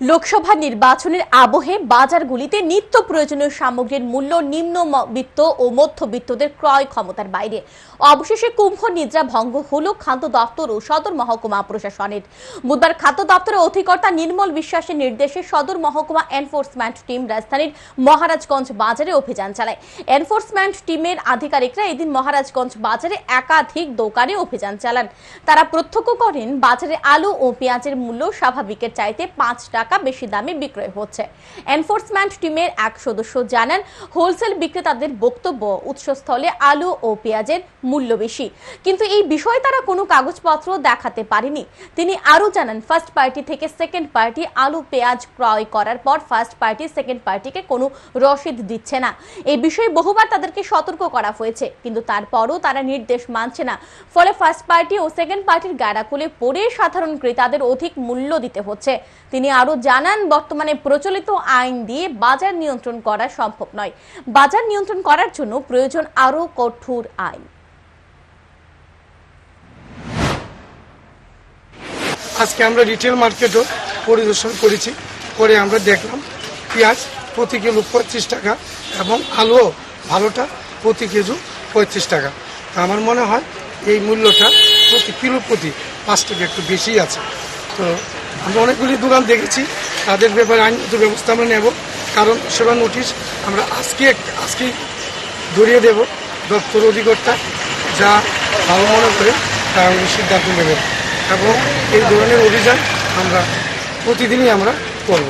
লোকসভা নির্বাচনের আবহে বাজারগুলিতে নিত্য প্রয়োজনীয় সামগ্রীর মূল্য নিম্নবিত্ত ও মধ্যবিত্তদের ক্রয় ক্ষমতার বাইরে। অবশেষে কুম্ভ নিদ্রা ভঙ্গ হল খাদ্য দপ্তর ও সদর মহকুমা প্রশাসনের। বুধবার খাদ্য দপ্তরের অধিকর্তা নির্মল বিশ্বাসের নির্দেশে সদর মহকুমা এনফোর্সমেন্ট টিম রাজধানীর মহারাজগঞ্জ বাজারে অভিযান চালায়। এনফোর্সমেন্ট টিমের আধিকারিকরা এদিন মহারাজগঞ্জ বাজারে একাধিক দোকানে অভিযান চালান। তারা প্রত্যক্ষ করেন, বাজারে আলু ও পেঁয়াজের মূল্য স্বাভাবিকের চাইতে পাঁচ টাকা বেশি দামে বিক্রয় হচ্ছে। এনফোর্সমেন্ট টিমের এক সদস্য জানান হোলসেল বিক্রেতাদের বক্তব্য উৎসস্থলে আলু ও পেঁয়াজের মূল্য বেশি। কিন্তু এই বিষয়ে তারা কোনো কাগজপত্র দেখাতে পারেনি। তিনি আরও জানান ফার্স্ট পার্টি থেকে সেকেন্ড পার্টি আলু, পেঁয়াজ ক্রয় করার পর ফার্স্ট পার্টি সেকেন্ড পার্টিকে কোনো রসিদ দিচ্ছে না। এই বিষয়ে বহুবার তাদেরকে সতর্ক করা হয়েছে, কিন্তু তারপরও তারা নির্দেশ মানছে না। ফলে ফার্স্ট পার্টি ও সেকেন্ড পার্টির গাড়াকুলে পড়ে সাধারণ ক্রেতাদের অধিক মূল্য দিতে হচ্ছে। তিনি আরও জানান, বর্তমানে প্রচলিত আইন দিয়ে বাজার নিয়ন্ত্রণ করা সম্ভব নয়। বাজার নিয়ন্ত্রণ করার জন্য প্রয়োজন আরও কঠোর আইন। আজকে আমরা রিটেল মার্কেটও পরিদর্শন করেছি। করে আমরা দেখলাম পেঁয়াজ প্রতি কিলো পঁয়ত্রিশ টাকা এবং আলুও ভালোটা প্রতি কেজি পঁয়ত্রিশ টাকা। তা আমার মনে হয় এই মূল্যটা প্রতি কিলো প্রতি পাঁচ টাকা একটু বেশি আছে। তো আমরা অনেকগুলি দোকান দেখেছি। তাদের ব্যাপারে আইনগত ব্যবস্থা আমরা নেব। কারণ সেবা নোটিশ আমরা আজকে আজকে ধরিয়ে দেব দপ্তর অধিকর্তা যা ভালো মনে করে তা উনি সিদ্ধান্ত নেবেন। এবং এই ধরনের অভিযান আমরা প্রতিদিনই আমরা করব।